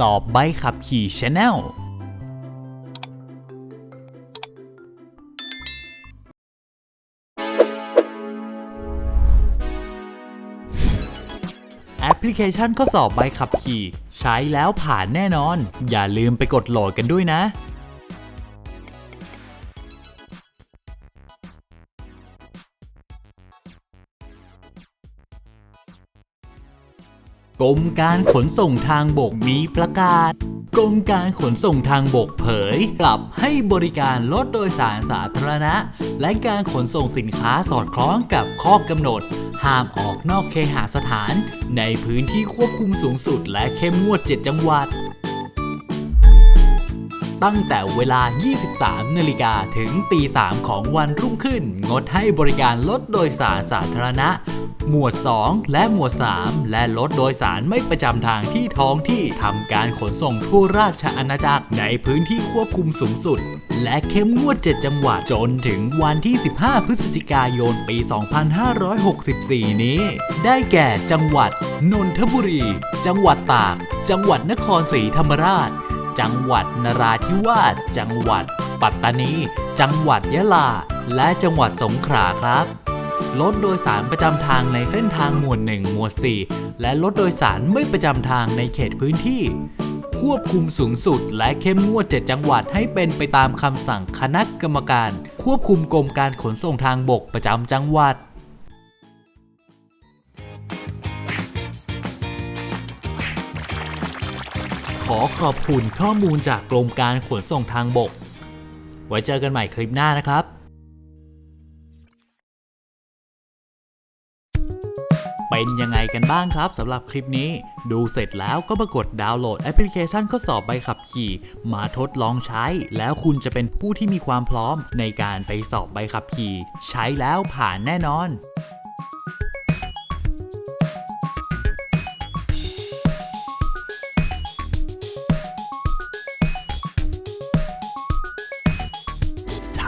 สอบใบขับขี่ชาแนลแอปพลิเคชันข้อสอบใบขับขี่ ใช้แล้วผ่านแน่นอน อย่าลืมไปกดโหลดกันด้วยนะ กรมการขนส่งทางบกมีประกาศ กรมการขนส่งทางบกเผยปรับให้บริการรถโดยสารสาธารณะ และการขนส่งสินค้าสอดคล้องกับข้อกำหนด ห้ามออกนอกเคหสถาน ในพื้นที่ควบคุมสูงสุดและเข้มงวด 7 จังหวัด ตั้งแต่เวลา 23 นาฬิกาถึงตี 3 ของวันรุ่งขึ้น งดให้บริการรถโดยสารสาธารณะ หมวด 2 และหมวด 3 และรถโดยสารไม่ประจำทางที่ท้องที่ทำการขนส่งทั่วราชอาณาจักรในพื้นที่ควบคุมสูงสุด และเข้มงวด 7 จังหวัดจนถึงวันที่ 15 พฤศจิกายนปี 2564 นี้ ได้แก่จังหวัด นนทบุรี จังหวัดตาก จังหวัดนครศรีธรรมราช จังหวัดนราธิวาสจังหวัด ปัตตานี จังหวัดยะลา และจังหวัดสงขลาครับ รถโดยสารประจำทางในเส้นทางหมวด 1 หมวด 4 และรถโดยสารไม่ประจำทางในเขตพื้นที่ ควบคุมสูงสุดและเข้มงวด 7 จังหวัดให้เป็นไปตามคำสั่งคณะกรรมการ ควบคุมกรมการขนส่งทางบกประจำจังหวัดขอขอบคุณข้อมูลจากกรมการขนส่งทางบก ไว้เจอกันใหม่คลิปหน้านะครับ เป็นยังไงกันบ้างครับสำหรับคลิปนี้ ดูเสร็จแล้วก็มากดดาวน์โหลดแอปพลิเคชันข้อสอบใบขับขี่ มาทดลองใช้ แล้วคุณจะเป็นผู้ที่มีความพร้อมในการไปสอบใบขับขี่ ใช้แล้วผ่านแน่นอน